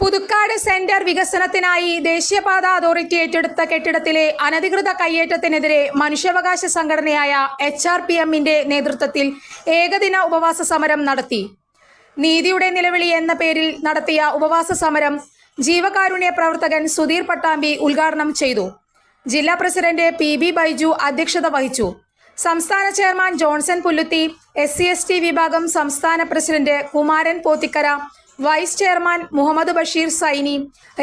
Puthukkad centre വികസനത്തിനായി ദേശീയപാത authority ഏറ്റെടുത്ത കെട്ടിടത്തിലെ അനധികൃത കയ്യേറ്റത്തിനെതിരെ മനുഷ്യാവകാശ സംഘടനയായ എച്ച് ആർ പി എമ്മിന്റെ നേതൃത്വത്തിൽ ഏകദിന ഉപവാസ സമരം നടത്തി. നീതിയുടെ നിലവിളി എന്ന പേരിൽ നടത്തിയ ഉപവാസ സമരം ജീവകാരുണ്യ പ്രവർത്തകൻ സുധീർ പട്ടാമ്പി ഉദ്ഘാടനം ചെയ്തു. ജില്ലാ പ്രസിഡന്റ് പി ബി ബൈജു അധ്യക്ഷത വഹിച്ചു. സംസ്ഥാന chairman Johnson Pulluthi S C വിഭാഗം സംസ്ഥാന president Kumaran Pothikkara vice chairman Muhammad Basheer Saini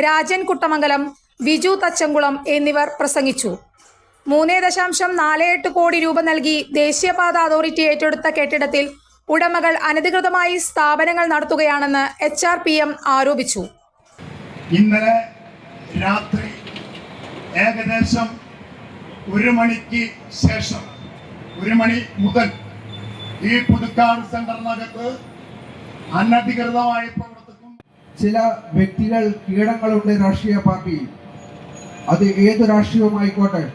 Rajan Kuttamangalam Viju Thachankulam എന്നിവർ പ്രസംഗിച്ചു. മൂന്ന് ദശാംശം നാല് എട്ട് കോടി രൂപ നൽകി ദേശീയപാത അതോറിറ്റി ഏറ്റെടുത്ത കെട്ടിടത്തിൽ ഉടമകൾ അനധികൃതമായി സ്ഥാപനങ്ങൾ നടത്തുകയാണെന്ന് എച്ച് ആർ പി എം ആരോപിച്ചു. ഇന്നലെ രാത്രി ഏകദേശം ഒരു മണിക്ക് ശേഷം ഒരു മണി മുതൽ ഈ പുതുക്കാട് സെന്ററിനകത്ത് അനധികൃതമായി പ്രവർത്തിക്കും. ചില വ്യക്തികൾ കീടങ്ങളുണ്ട് രാഷ്ട്രീയ പാർട്ടിയിൽ അത് ഏത് രാഷ്ട്രീയവുമായിക്കോട്ടെ.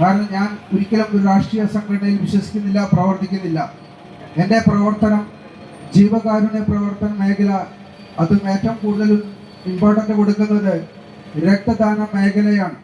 കാരണം ഞാൻ ഒരിക്കലും ഒരു രാഷ്ട്രീയ സംഘടനയിൽ വിശ്വസിക്കുന്നില്ല പ്രവർത്തിക്കുന്നില്ല. എന്റെ പ്രവർത്തനം ജീവകാരുണ്യ പ്രവർത്തന മേഖല അതും ഏറ്റവും കൂടുതൽ ഇമ്പോർട്ടന്റ് കൊടുക്കുന്നത് രക്തദാന മേഖലയാണ്.